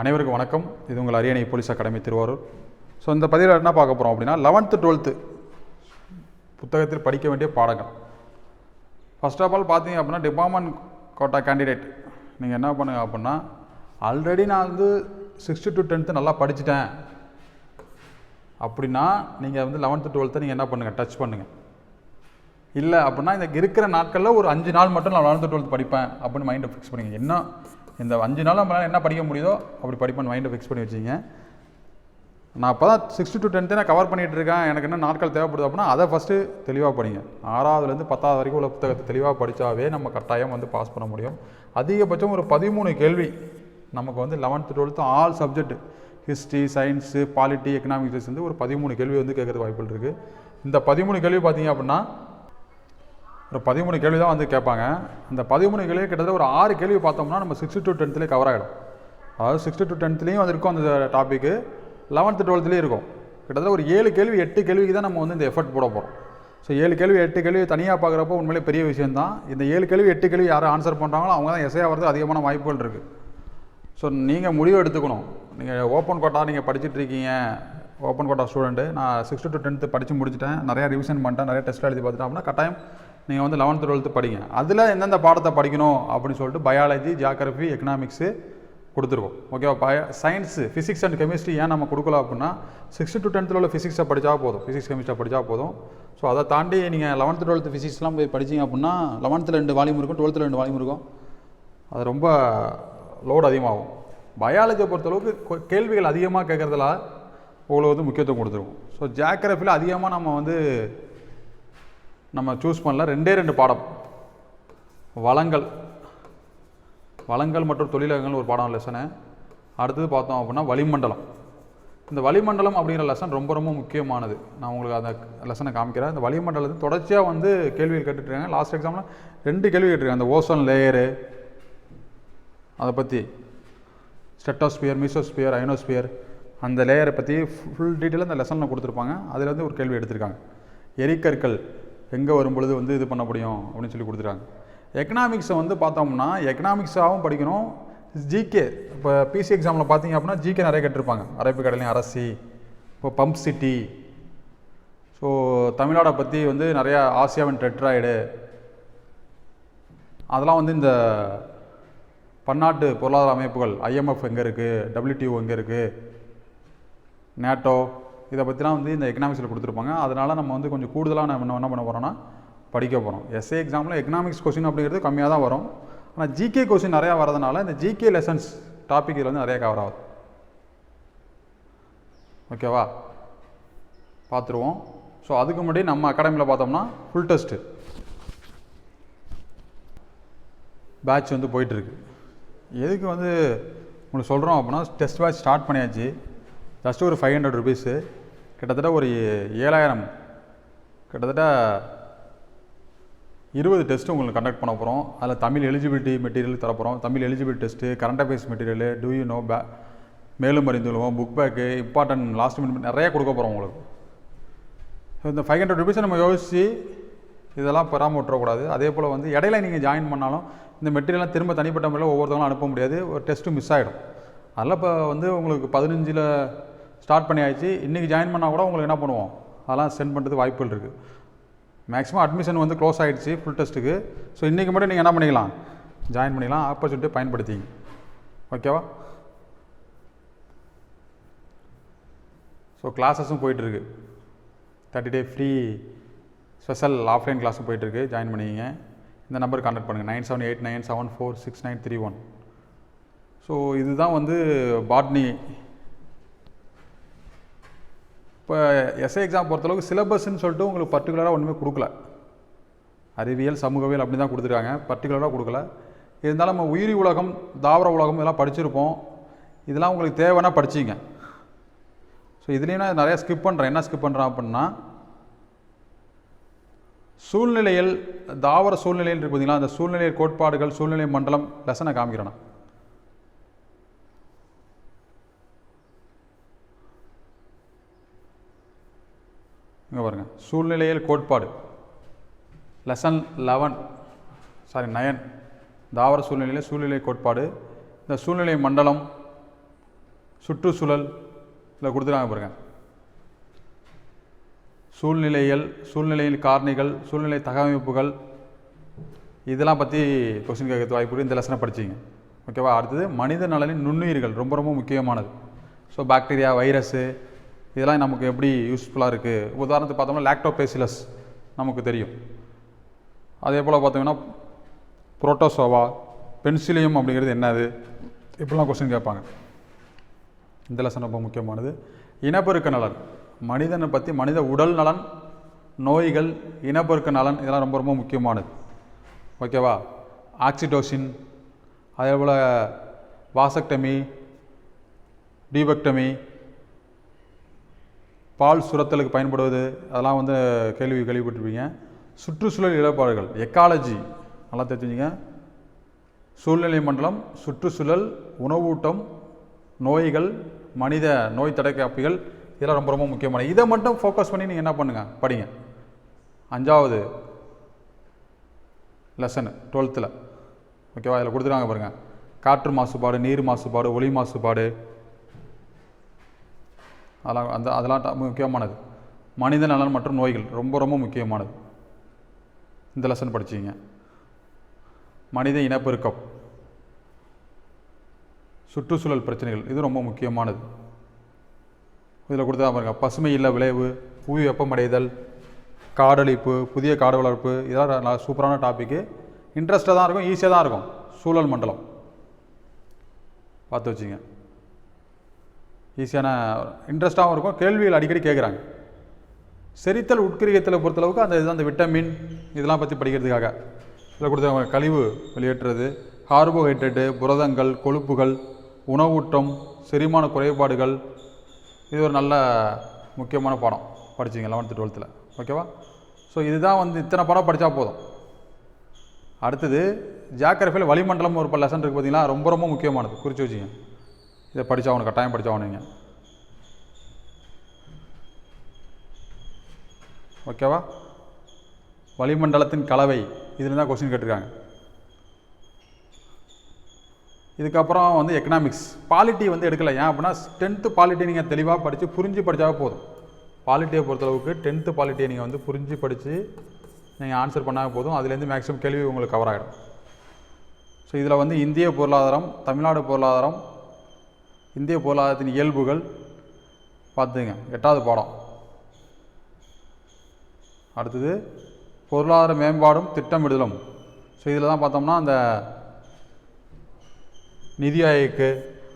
அனைவருக்கும் வணக்கம். இது உங்கள் அரியணை போலீஸ் அகாடமி திருவாரூர். ஸோ இந்த பதிவில் என்ன பார்க்க போகிறோம் அப்படின்னா லெவன்த்து டுவெல்த்து புத்தகத்தில் படிக்க வேண்டிய பாடங்கள். ஃபர்ஸ்ட் ஆஃப் ஆல் பார்த்தீங்க அப்படின்னா டிபார்ட்மெண்ட் கோட்டா கேண்டிடேட் நீங்கள் என்ன பண்ணுங்க அப்படின்னா ஆல்ரெடி நான் வந்து சிக்ஸ்த்து டு டென்த்து நல்லா படிச்சிட்டேன். அப்படின்னா நீங்கள் வந்து லெவன்த்து டுவெல்த்தை நீங்கள் என்ன பண்ணுங்கள் டச் பண்ணுங்கள் இல்லை அப்படின்னா இந்த இருக்கிற நாட்களில் ஒரு அஞ்சு நாள் மட்டும் நான் லெவன்த்து டுவெல்த் படிப்பேன் அப்படின்னு மைண்டை ஃபிக்ஸ் பண்ணுங்கள் என்ன இந்த அஞ்சு நாள் நம்மளால் என்ன படிக்க முடியுதோ அப்படி படிப்பேன் மைண்டை ஃபிக்ஸ் பண்ணி வச்சிங்க. நான் அப்போ தான் சிக்ஸ்த்து டு டென்த்து நான் கவர் பண்ணிகிட்டு இருக்கேன். எனக்கு என்ன நாட்கள் தேவைப்படுது அப்படின்னா அதை ஃபஸ்ட்டு தெளிவாக படிங்க. ஆறாவதுலேருந்து பத்தாவது வரைக்கும் உள்ள புத்தகத்தை தெளிவாக படித்தாவே நம்ம கட்டாயம் வந்து பாஸ் பண்ண முடியும். அதிகபட்சம் ஒரு பதிமூணு கேள்வி. நமக்கு வந்து eleventh twelfth all subject history science polity economics வந்து ஒரு பதிமூணு கேள்வி வந்து கேட்குறது வாய்ப்புகள் இருக்குது இந்த பதிமூணு கேள்வி பார்த்தீங்க அப்படின்னா ஒரு பதிமூணு கேள்வி தான் வந்து கேட்பாங்க. அந்த பதிமூணு கேள்வி கிட்டத்தட்ட ஒரு ஆறு கேள்வி பார்த்தோம்னா நம்ம சிக்ஸ்த்து டு டென்த்துலேயே கவர் ஆகிடும் அதாவது சிக்ஸ்த்து டு டென்த்லேயும் வந்து இருக்கும் அந்த டாப்பிக்கு லெவன்த்து டுவெல்த்துலேயும் இருக்கும். கிட்டத்தட்ட ஒரு ஏழு கேள்வி எட்டு கேள்விக்கு தான் நம்ம வந்து இந்த எஃபர்ட் போட போகிறோம் ஸோ ஏழு கேள்வி எட்டு கேள்வி தனியாக பார்க்குறப்போ உண்மையிலே பெரிய விஷயம் தான். இந்த ஏழு கேள்வி எட்டு கேள்வி யார் ஆன்சர் பண்ணுறாங்களோ அவங்க தான் எஸ்ஐ வரது அதிகமான வாய்ப்புகள் இருக்குது ஸோ நீங்கள் முடிவு எடுத்துக்கணும். நீங்கள் ஓப்பன் கோட்டா நீங்கள் படிச்சுட்டு இருக்கீங்க. ஓப்பன் கோட்டா ஸ்டூடெண்ட்டு நான் சிக்ஸ்த்து டு டென்த்து படித்து முடிச்சிட்டேன். நிறையா ரிவிஷன் பண்ணிட்டேன். நிறைய டெஸ்ட் எழுதி பார்த்துட்டேன். அப்படின்னா கட்டாயம் நீங்கள் வந்து லெவன்த்து டுவெல்த்து படிங்க. அதில் எந்தெந்த பாடத்தை படிக்கணும் அப்படின்னு சொல்லிட்டு பயாலஜி ஜியாகிரஃபி எக்கனாமிக்ஸு கொடுத்துருக்கோம் ஓகேவா பய சயின்ஸு ஃபிசிக்ஸ் அண்ட் கெமிஸ்ட்ரி ஏன் நம்ம கொடுக்கல அப்படின்னா சிக்ஸ்த்து டு டென்த்தில் உள்ள ஃபிசிக்ஸை படித்தா போதும். ஃபிசிக்ஸ் கெமிஸ்ட்ரி படித்தா போதும். ஸோ அதை தாண்டி நீங்கள் லெவன்த்து டுவெல்த்து ஃபிசிக்ஸ்லாம் போய் படிச்சீங்க அப்படின்னா லெவன்த்தில் ரெண்டு வால்யூம் இருக்கும் டுவெல்த்தில் ரெண்டு வால்யூம் இருக்கும். அது ரொம்ப லோடு அதிகமாகும். பயாலஜியை பொறுத்தளவுக்கு கேள்விகள் அதிகமாக கேட்குறதுல உங்களுக்கு வந்து முக்கியத்துவம் கொடுத்துருக்கும் ஸோ ஜியாகிரஃபியில் அதிகமாக நம்ம வந்து நம்ம சூஸ் பண்ணல. ரெண்டே ரெண்டு பாடம். வளங்கள். வளங்கள் மற்றும் தொழிலகங்கள் ஒரு பாடம் லெசனு அடுத்தது பார்த்தோம் அப்படின்னா வளிமண்டலம். இந்த வளிமண்டலம் அப்படிங்கிற லெசன் ரொம்ப ரொம்ப முக்கியமானது. நான் உங்களுக்கு அந்த லெசனை காமிக்கிறேன். இந்த வளிமண்டலத்தை தொடர்ச்சியாக வந்து கேள்விகள் கேட்டுட்ருக்காங்க. லாஸ்ட் எக்ஸாமில் ரெண்டு கேள்வி கேட்டிருக்காங்க. அந்த ஓசோன் லேயரு அதை பற்றி ஸ்டெட்டோஸ்பியர் மீசோஸ்பியர் ஐனோஸ்பியர் அந்த லேயரை பற்றி ஃபுல் டீட்டெயில் அந்த லெசனில் கொடுத்துருப்பாங்க. அதில் வந்து ஒரு கேள்வி எடுத்திருக்காங்க. எரிக்கற்கள். எங்கே வரும்பொழுது வந்து இது பண்ண முடியும் அப்படின்னு சொல்லி கொடுத்துருக்காங்க எக்கனாமிக்ஸை வந்து பார்த்தோம்னா எக்கனாமிக்ஸாகவும் படிக்கணும். ஜிகே இப்போ பிசி எக்ஸாமில் பார்த்தீங்க அப்படின்னா ஜிகே நிறைய கேட்டிருப்பாங்க. அரைப்பு கடலையும் அரசி இப்போ பம்ப் சிட்டி ஸோ தமிழ்நாடை பற்றி வந்து நிறையா ஆசியாவின் டெட்ராய்டு அதெல்லாம் வந்து இந்த பன்னாட்டு பொருளாதார அமைப்புகள் ஐஎம்எஃப் எங்கே இருக்குது டபிள்யூடிஓ எங்கே இருக்குது நேட்டோ இதை பற்றிலாம் வந்து இந்த எக்கனாமிக்ஸில் கொடுத்துருப்பாங்க. அதனால் நம்ம வந்து கொஞ்சம் கூடுதலாக நம்ம என்ன என்ன பண்ண போகிறோம்னா படிக்க போகிறோம் எஸ்ஏ எக்ஸாமில் எக்கனாமிக்ஸ் கொஸ்டின் அப்படிங்கிறது கம்மியாக தான் வரும். ஆனால் ஜிகே கொஸ்டின் நிறையா வரதுனால இந்த ஜிகே லெசன்ஸ் டாபிக் இதில் வந்து நிறைய கவர் ஆகுது. ஓகேவா பார்த்துருவோம். ஸோ அதுக்கு முன்னாடி நம்ம அகாடமியில் பார்த்தோம்னா ஃபுல் டெஸ்ட்டு பேட்ச் வந்து போயிட்டுருக்கு. எதுக்கு வந்து உங்களுக்கு சொல்கிறோம் அப்படின்னா டெஸ்ட் பேட்ச் ஸ்டார்ட் பண்ணியாச்சு. ஜஸ்ட் ஒரு ஃபைவ் ஹண்ட்ரட் ருபீஸு கிட்டத்தட்ட ஒரு ஏழாயிரம் கிட்டத்தட்ட இருபது டெஸ்ட்டு உங்களுக்கு கண்டக்ட் பண்ண போகிறோம் அதில் Tamil eligibility material தரப்போகிறோம் Tamil eligibility test current affairs material do you know pay மேலும் அறிந்துள்ளோம் book back important last minute நிறைய கொடுக்க போகிறோம் உங்களுக்கு. இந்த ஃபைவ் ஹண்ட்ரட் ருபீஸை நம்ம யோசித்து இதெல்லாம் பெறாமல் விட்டுறக்கூடாது அதே போல் வந்து இடையில நீங்கள் ஜாயின் பண்ணாலும் இந்த மெட்டீரியல்லாம் திரும்ப தனிப்பட்ட முறையில் ஒவ்வொருத்தவங்களும் அனுப்ப முடியாது. ஒரு டெஸ்ட்டு மிஸ் ஆகிடும் அதெல்லாம் இப்போ வந்து உங்களுக்கு பதினஞ்சில் ஸ்டார்ட் பண்ணியாச்சு. இன்றைக்கி ஜாயின் பண்ணால் கூட உங்களுக்கு என்ன பண்ணுவோம்? அதெல்லாம் சென்ட் பண்ணுறது வாய்ப்புகள் இருக்குது மேக்ஸிமம் அட்மிஷன் வந்து க்ளோஸ் ஆகிடுச்சு ஃபுல் டெஸ்ட்டுக்கு ஸோ இன்றைக்கி மட்டும் நீங்கள் என்ன பண்ணிக்கலாம்? ஜாயின் பண்ணிக்கலாம். ஆப்பர்ச்சுனிட்டியை பயன்படுத்திங்க. ஓகேவா ஸோ கிளாஸஸும் போயிட்டுருக்கு thirty day free special offline கிளாஸும் போயிட்டுருக்கு ஜாயின் பண்ணிக்கிங்க. இந்த நம்பர் கான்டாக்ட் பண்ணுங்கள் nine seven eight nine seven four six nine three one so இதுதான் வந்து பாட்னி இப்போ எஸ்ஐ எக்ஸாம் பொறுத்தளவுக்கு சிலபஸ்ன்னு சொல்லிட்டு உங்களுக்கு பர்டிகுலராக ஒன்றுமே கொடுக்கல. அறிவியல் சமூகவியல் அப்படி தான் கொடுத்துருக்காங்க பர்டிகுலராக கொடுக்கல. இருந்தாலும் நம்ம உயிரி உலகம் தாவர உலகம் இதெல்லாம் படிச்சிருப்போம். இதெல்லாம் உங்களுக்கு தேவைன்னா படிச்சிங்க. ஸோ இதுலேயும் நான் நிறையா ஸ்கிப் பண்ணுறேன் என்ன ஸ்கிப் பண்ணுறேன் அப்படின்னா சூழ்நிலையில் தாவர சூழ்நிலையில் இருக்கு பார்த்தீங்களா? அந்த சூழ்நிலை கோட்பாடுகள் சூழ்நிலை மண்டலம் லெசனை காமிக்கிறேன் இங்கே பாருங்கள் சூழ்நிலையில் கோட்பாடு. லெசன் லெவன் சாரி நயன் தாவர சூழ்நிலையில் சூழ்நிலை கோட்பாடு. இந்த சூழ்நிலை மண்டலம் சுற்றுச்சூழல் இதில் கொடுத்துருக்காங்க பாருங்க. சூழ்நிலைகள் சூழ்நிலையின் காரணிகள் சூழ்நிலை தகவமைப்புகள். இதெல்லாம் பற்றி கொஸ்டின் கேட்கறது வாய்ப்பு இந்த லெசனை படிச்சிங்க ஓகேவா அடுத்தது மனித நலனின் நுண்ணுயிர்கள் ரொம்ப ரொம்ப முக்கியமானது. ஸோ பாக்டீரியா வைரஸு இதெல்லாம் நமக்கு எப்படி யூஸ்ஃபுல்லாக இருக்குது உதாரணத்துக்கு பார்த்தோம்னா லாக்டோபேசிலஸ் நமக்கு தெரியும். அதே போல் பார்த்தீங்கன்னா புரோட்டோசோவா பென்சிலியம் அப்படிங்கிறது என்னது? இப்படிலாம் கொஸ்டின் கேட்பாங்க. இந்த லெசன் ரொம்ப முக்கியமானது. இனப்பெருக்க நலன். மனிதனை பற்றி மனித உடல் நலன் நோய்கள் இனப்பெருக்க நலன் இதெல்லாம் ரொம்ப ரொம்ப முக்கியமானது. ஓகேவா ஆக்சிடோசின் அதே போல் வாசக்டமி டீபக்டமி பால் சுரத்தலுக்கு பயன்படுவது அதெல்லாம் வந்து கேள்வி கேள்விப்பட்டிருப்பீங்க. சுற்றுச்சூழல் இழப்பாடுகள் எக்காலஜி நல்லா தெரிஞ்சுங்க. சூழ்நிலை மண்டலம் சுற்றுச்சூழல் உணவூட்டம் நோய்கள் மனித நோய் தடைக்காப்பிகள் இதெல்லாம் ரொம்ப ரொம்ப முக்கியமான இதை மட்டும் ஃபோக்கஸ் பண்ணி நீங்கள் என்ன பண்ணுங்கள் படிங்க. அஞ்சாவது லெசனு டுவெல்த்தில் ஓகேவா? இதில் கொடுத்துருக்காங்க பாருங்கள் காற்று மாசுபாடு நீர் மாசுபாடு ஒளி மாசுபாடு அதெல்லாம் அந்த அதெல்லாம் ட- முக்கியமானது. மனித நலன் மற்றும் நோய்கள் ரொம்ப ரொம்ப முக்கியமானது. இந்த லெசன் படிச்சிங்க. மனித இனப்பெருக்கம். சுற்றுச்சூழல் பிரச்சனைகள் இது ரொம்ப முக்கியமானது. இதில் கொடுத்தா பாருங்கள் பசுமை இல்ல விளைவு புவி வெப்பமடைதல் காடழிப்பு புதிய காடு வளர்ப்பு இதெல்லாம் நல்லா சூப்பரான டாப்பிக்கு இன்ட்ரெஸ்ட்டாக தான் இருக்கும் ஈஸியாக தான் இருக்கும். சூழல் மண்டலம். பார்த்து வச்சுங்க. ஈஸியான இன்ட்ரெஸ்ட்டாகவும் இருக்கும். கேள்விகள் அடிக்கடி கேட்குறாங்க. செரித்தல் உட்கிரியத்தில் பொறுத்தளவுக்கு அந்த இது அந்த விட்டமின் இதெல்லாம் பற்றி படிக்கிறதுக்காக. இதில் கொடுத்த கழிவு வெளியேற்றுறது கார்போஹைட்ரேட்டு புரதங்கள் கொழுப்புகள் உணவூட்டம் செரிமான குறைபாடுகள். இது ஒரு நல்ல முக்கியமான பாடம் படிச்சிங்க லெவன்த்து டுவெல்த்தில் ஓகேவா ஸோ இதுதான் வந்து இத்தனை படம் படித்தா போதும். அடுத்தது ஜாக்கிரஃபியில் வளிமண்டலம் ஒரு லெசன் இருக்குது பார்த்தீங்களா ரொம்ப ரொம்ப முக்கியமானது. குறித்து வச்சுங்க. இதை படித்தாகணும் கட்டாயம் படித்தாகணும் நீங்கள் ஓகேவா? வளிமண்டலத்தின் கலவை. இதில் தான் கொஸ்டின் கேட்டிருக்காங்க. இதுக்கப்புறம் வந்து எக்கனாமிக்ஸ் பாலிட்டி வந்து எடுக்கல. ஏன் அப்படின்னா டென்த்து பாலிட்டி நீங்கள் தெளிவாக படித்து புரிஞ்சு படித்தாவே போதும். பாலிட்டியை பொறுத்தளவுக்கு டென்த்து பாலிட்டியை நீங்கள் வந்து புரிஞ்சு படித்து நீங்கள் ஆன்சர் பண்ணால் போதும். அதுலேருந்து மேக்ஸிமம் கேள்வி உங்களுக்கு கவர் ஆகிடும் ஸோ இதில் வந்து இந்திய பொருளாதாரம் தமிழ்நாடு பொருளாதாரம் இந்திய பொருளாதாரத்தின் இயல்புகள் பார்த்துங்க. எட்டாவது பாடம். அடுத்தது பொருளாதார மேம்பாடும் திட்டமிடுதலும் ஸோ இதில் தான் பார்த்தோம்னா அந்த நிதி ஆயோக்கு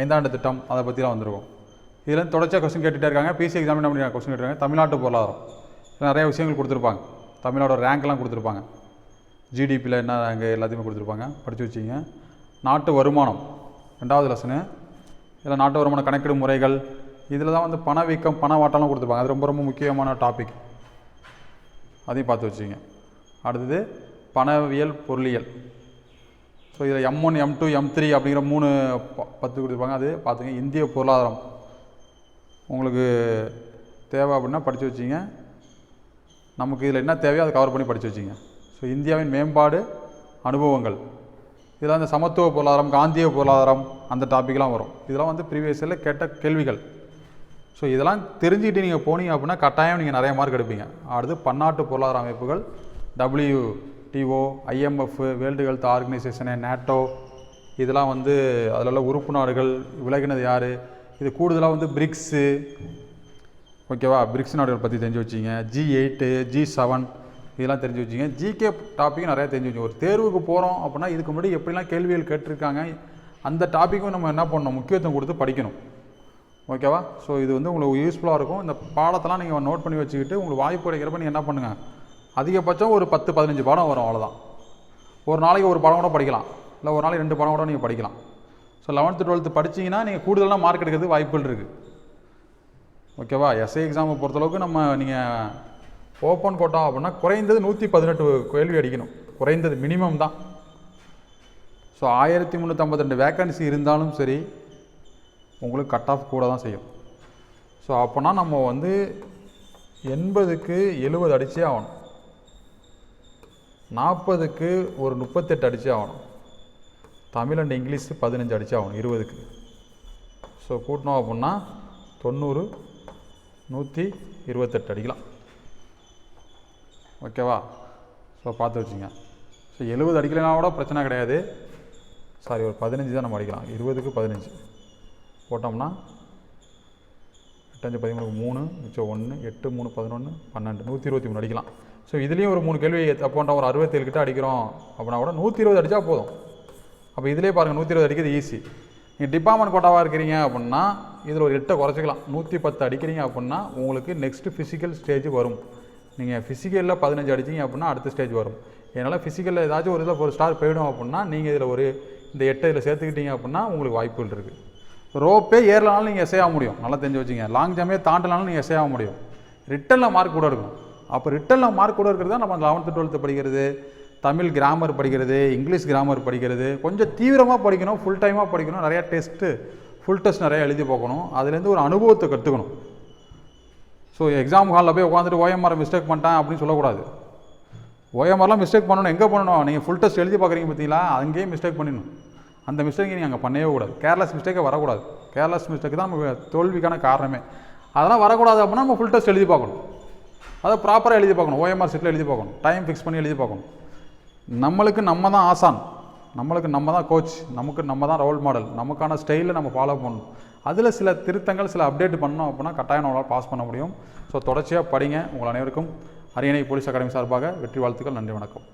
ஐந்தாண்டு திட்டம் அதை பற்றிலாம் வந்திருக்கும். இதில் தொடர்ச்சியாக கொஸ்டின் கேட்டுகிட்டே இருக்காங்க. பிசி எக்ஸாம் என்ன பண்ணி கொஸ்டின் கேட்டுருக்காங்க. தமிழ்நாட்டு பொருளாதாரம். நிறைய விஷயங்கள் கொடுத்துருப்பாங்க. தமிழ்நாடோட ரேங்க்லாம் கொடுத்துருப்பாங்க. ஜிடிபியில் என்ன ரேங்க் எல்லாத்தையுமே கொடுத்துருப்பாங்க. படித்து வச்சிங்க நாட்டு வருமானம். ரெண்டாவது லெசனு இதில் நாட்டு வருமான கணக்கிடும் முறைகள் இதில் தான் வந்து பணவீக்கம் பணவாட்டம்லாம் கொடுத்துருப்பாங்க. அது ரொம்ப ரொம்ப முக்கியமான டாபிக் அதையும் பார்த்து வச்சுங்க அடுத்தது பணவியல் பொருளியல். ஸோ இதில் M one M two M three அப்படிங்கிற மூணு ப- பத்து கொடுத்துருப்பாங்க. அது பார்த்துங்க. இந்திய பொருளாதாரம். உங்களுக்கு தேவை அப்படின்னா படித்து வச்சிங்க நமக்கு இதில் என்ன தேவையோ அதை கவர் பண்ணி படித்து வச்சிங்க ஸோ இந்தியாவின் மேம்பாடு அனுபவங்கள். இதெல்லாம் இந்த சமத்துவ பொருளாதாரம் காந்திய பொருளாதாரம் அந்த டாப்பிக்லாம் வரும். இதெல்லாம் வந்து ப்ரீவியஸ் இயரில் கேட்ட கேள்விகள். ஸோ இதெல்லாம் தெரிஞ்சுக்கிட்டு நீங்கள் போனீங்க அப்படின்னா கட்டாயம் நீங்கள் நிறைய மார்க் எடுப்பீங்க. அடுத்து பன்னாட்டு பொருளாதார அமைப்புகள் WTO IMF world health organisation NATO இதெல்லாம் வந்து அதில் உள்ள உறுப்பு நாடுகள் விலகினது யார்? இது கூடுதலாக வந்து பிரிக்ஸு ஓகேவா பிரிக்ஸ் நாடுகள் பற்றி தெரிஞ்சு வச்சிங்க. ஜி எயிட்டு ஜி செவன் இதெல்லாம் தெரிஞ்சு வச்சுங்க. ஜிகே டாப்பிக்கும் நிறையா தெரிஞ்சு வச்சுங்க. ஒரு தேர்வுக்கு போகிறோம் அப்படின்னா இதுக்கு முன்னாடி எப்படிலாம் கேள்விகள் கேட்டிருக்காங்க அந்த டாப்பிக்கும் நம்ம என்ன பண்ணணும்? முக்கியத்துவம் கொடுத்து படிக்கணும். ஓகேவா? ஸோ இது வந்து உங்களுக்கு யூஸ்ஃபுல்லாக இருக்கும். இந்த பாடத்தெல்லாம் நீங்கள் நோட் பண்ணி வச்சுக்கிட்டு உங்களுக்கு வாய்ப்பு கிடைக்கிறப்ப நீங்கள் என்ன பண்ணுங்கள் அதிகபட்சம் ஒரு பத்து பதினஞ்சு பாடம் வரும் அவ்வளோதான் ஒரு நாளைக்கு ஒரு படம் கூட படிக்கலாம். இல்லை ஒரு நாளைக்கு ரெண்டு படம் கூட நீங்கள் படிக்கலாம். ஸோ லெவன்த்து டுவெல்த்து படிச்சீங்கன்னா நீங்கள் கூடுதலாக மார்க் எடுக்கிறதுக்கு வாய்ப்புகள் இருக்குது ஓகேவா? எஸ்ஐ எக்ஸாமை பொறுத்தளவுக்கு நம்ம நீங்கள் ஓப்பன் கோட்டா அப்படின்னா குறைந்தது நூற்றி பதினெட்டு கேள்வி அடிக்கணும். குறைந்தது மினிமம் தான். ஸோ ஆயிரத்தி முந்நூற்றம்பத்தி ரெண்டு வேக்கன்சி இருந்தாலும் சரி உங்களுக்கு கட் ஆஃப் கூட தான் செய்யும். ஸோ அப்போனா நம்ம வந்து எண்பதுக்கு எழுபது அடிச்சே ஆகணும். நாற்பதுக்கு ஒரு முப்பத்தெட்டு அடிச்சே ஆகணும். தமிழ் அண்ட் இங்கிலீஷ் பதினஞ்சு அடிச்சே ஆகணும் இருபதுக்கு. ஸோ கூட்டினோம் அப்படின்னா தொண்ணூறு நூற்றி இருபத்தெட்டு அடிக்கலாம். ஓகேவா? ஸோ பார்த்து வச்சுங்க. ஸோ எழுபது அடிக்கலைனா கூட பிரச்சனை கிடையாது. சாரி ஒரு பதினஞ்சு தான் நம்ம அடிக்கலாம். இருபதுக்கு பதினஞ்சு. போட்டோம்னா எட்டஞ்சு பதிமூணு மூணு மிச்சம் ஒன்று எட்டு மூணு பதினொன்று பன்னெண்டு. நூற்றி இருபத்தி மூணு அடிக்கலாம். ஸோ இதுலேயும் ஒரு மூணு கேள்வி தப்போன்ற ஒரு அறுபத்தேழு கிட்ட அடிக்கிறோம் அப்படின்னா கூட நூற்றி இருபது அடித்தா போதும். அப்போ இதிலே பாருங்கள் நூற்றி இருபது அடிக்கிறது ஈஸி நீங்கள் டிபார்ட்மெண்ட் கோட்டாவாக இருக்கிறீங்க அப்படின்னா இதில் ஒரு எட்டை குறைச்சிக்கலாம். நூற்றி பத்து அடிக்கிறீங்க அப்படின்னா உங்களுக்கு நெக்ஸ்ட்டு ஃபிசிக்கல் ஸ்டேஜ் வரும். நீங்கள் ஃபிசிக்கலில் பதினஞ்சு அடிச்சீங்க அப்படின்னா அடுத்த ஸ்டேஜ் வரும். என்னால் ஃபிசிக்கலில் ஏதாச்சும் ஒரு இதில் ஒரு ஸ்டார் போயிடும் அப்படின்னா நீங்கள் இதில் ஒரு இந்த எட்டை இதில் சேர்த்துக்கிட்டீங்க அப்படின்னா உங்களுக்கு வாய்ப்புகள் இருக்குது ரோப்பே ஏறலனாலும் நீங்கள் எஸ்ஏ ஆக முடியும். நல்லா தெரிஞ்சு வச்சுங்க. லாங் ஜம்பே தாண்டலாலும் நீங்கள் எஸ்ஏ ஆக முடியும். ரிட்டனில் மார்க் கூட இருக்கும். அப்போ ரிட்டனில் மார்க் கூட இருக்கிறது தான் நம்ம லெவன்த்து டுவெல்த்து படிக்கிறது. தமிழ் கிராமர் படிக்கிறது இங்கிலீஷ் கிராமர் படிக்கிறது. கொஞ்சம் தீவிரமாக படிக்கணும் ஃபுல் டைமாக படிக்கணும். நிறையா டெஸ்ட்டு ஃபுல் டெஸ்ட் நிறையா எழுதி பார்க்கணும். அதுலேருந்து ஒரு அனுபவத்தை கற்றுக்கணும் ஸோ எக்ஸாம் ஹாலில் போய் உட்காந்துட்டு ஓஎம்ஆர் மிஸ்டேக் பண்ணிட்டேன் அப்படின்னு சொல்லக்கூடாது. ஓஎம்ஆர்லாம் மிஸ்டேக் பண்ணணும். எங்கே பண்ணணும்? நீங்கள் ஃபுல் டெஸ்ட் எழுதி பார்க்குறீங்க பார்த்தீங்களா? அங்கேயே மிஸ்டேக் பண்ணிடணும். அந்த மிஸ்டேக்கை நீங்கள் அங்கே பண்ணவே கூடாது. கேர்லெஸ் மிஸ்டேக்கே வரக்கூடாது. கேர்லெஸ் மிஸ்டேக் தான் தோல்விக்கான காரணமே. அதெல்லாம் வரக்கூடாது அப்படின்னா நம்ம ஃபுல் டெஸ்ட் எழுதி பார்க்கணும். அதை ப்ராப்பராக எழுதி பார்க்கணும். ஓஎம்ஆர் செட்டில் எழுதி பார்க்கணும். டைம் ஃபிக்ஸ் பண்ணி எழுதி பார்க்கணும். நம்மளுக்கு நம்ம தான் ஆசான். நம்மளுக்கு நம்ம தான் கோச் நமக்கு நம்ம தான் ரோல் மாடல் நமக்கான ஸ்டைலில் நம்ம ஃபாலோ பண்ணணும். அதில் சில திருத்தங்கள் சில அப்டேட் பண்ணோம் அப்படின்னா கட்டாயம் நம்மளால் பாஸ் பண்ண முடியும். ஸோ தொடர்ச்சியாக படிங்க. உங்கள் அனைவருக்கும் அரியணை போலீஸ் அகாடமி சார்பாக வெற்றி வாழ்த்துக்கள். நன்றி வணக்கம்.